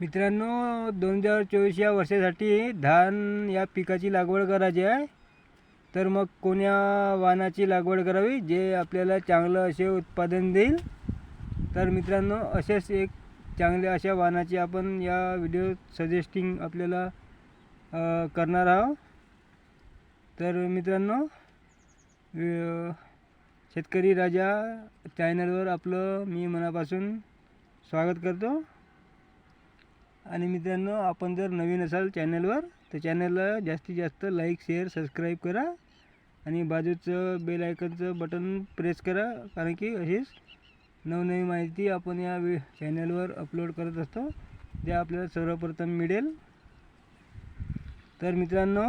मित्रांनो दोन हजार चोवीस या वर्षासाठी धान या पिकाची लागवड करायची आहे. तर मग कोण्या वाहनाची लागवड करावी जे आपल्याला चांगलं असे उत्पादन देईल? तर मित्रांनो असेच एक चांगल्या अशा वाहनाची आपण या व्हिडिओ सजेस्टिंग आपल्याला करणार आहोत. तर मित्रांनो शेतकरी राजा चॅनलवर आपलं मी मनापासून स्वागत करतो. आणि मित्रांनो आपण जर नवीन असाल चॅनलवर तर चॅनलला जास्तीत जास्त लाईक शेअर सबस्क्राईब करा आणि बाजूचं बेल आयकनचं बटन प्रेस करा कारण की अशीच नवनवी माहिती आपण या वे चॅनलवर अपलोड करत असतो जे आपल्याला सर्वप्रथम मिळेल. तर मित्रांनो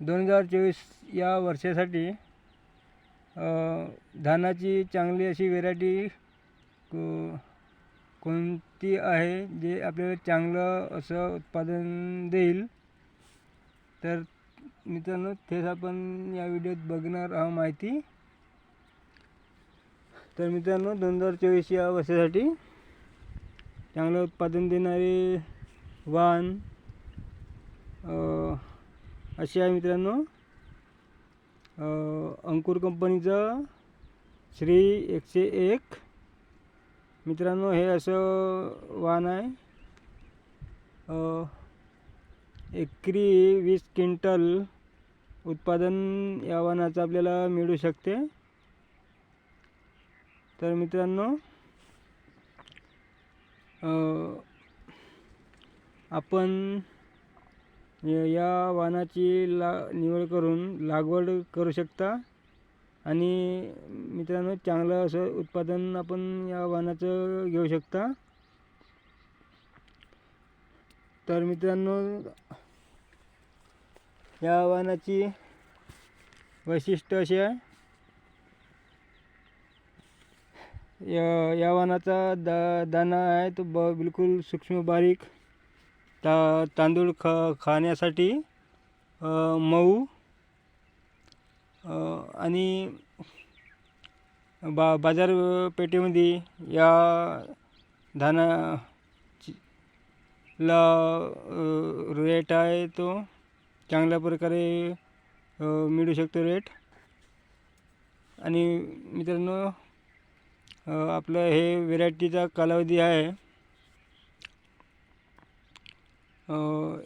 दोन हजार चोवीस या वर्षासाठी धानाची चांगली अशी व्हेरायटी को कोणती आहे जे आपल्याला चांगलं असं उत्पादन देईल? तर मित्रांनो तेच आपण या व्हिडिओत बघणार आहोत माहिती. तर मित्रांनो दोन हजार चोवीस या वर्षासाठी चांगलं उत्पादन देणारे वाण असे आहे मित्रांनो. अंकुर कंपनीचं श्री एकशे एक मित्रांनो हे असं वाहन आहे. एकरी वीस क्विंटल उत्पादन या वाहनाचं आपल्याला मिळू शकते. तर मित्रांनो आपण या वाहनाची ला निवड करून लागवड करू शकता. आणि मित्रांनो चांगलं असं उत्पादन आपण या वाहनाचं घेऊ शकता. तर मित्रांनो या वाहनाची वैशिष्ट्य अशी आहे. या या वाहनाचा दा दाना आहे तो ब बिलकुल सूक्ष्म बारीक. ता तांदूळ ख खाण्यासाठी मऊ. आणि बा बाजारपेठेमध्ये या धाना ला रेट आहे तो चांगल्या प्रकारे मिळू शकतो रेट आणि मित्रांनो आपलं हे व्हेरायटीचा कालावधी आहे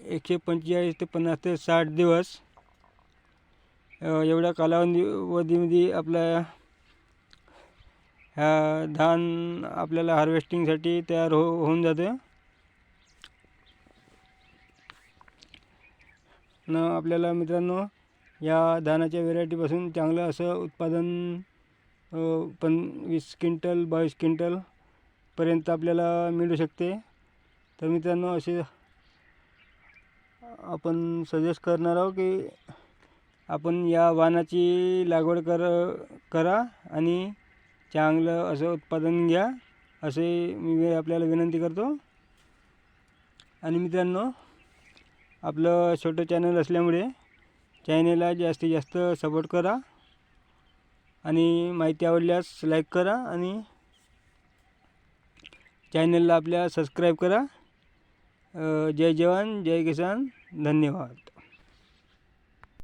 एकशे पंचेचाळीस ते पन्नास ते साठ दिवस. एवढ्या कालावधीमध्ये आपल्या ह्या धान आपल्याला हार्वेस्टिंगसाठी तयार हो होऊन जाते. न आपल्याला मित्रांनो या धानाच्या व्हेरायटीपासून चांगलं असं उत्पादन पण वीस क्विंटल बावीस क्विंटलपर्यंत आपल्याला मिळू शकते. तर मित्रांनो असे आपण सजेस्ट करणार आहोत की आपण या वाणाची लागवड कर करा आणि चांगलं असं उत्पादन घ्या असे मी आपल्याला विनंती करतो. आणि मित्रांनो आपलं छोटं चॅनल असल्यामुळे चॅनलला जास्तीत जास्त सपोर्ट करा आणि माहिती आवडल्यास लाईक करा आणि चॅनलला आपल्या सबस्क्राईब करा. जय जवान जय किसान धन्यवाद.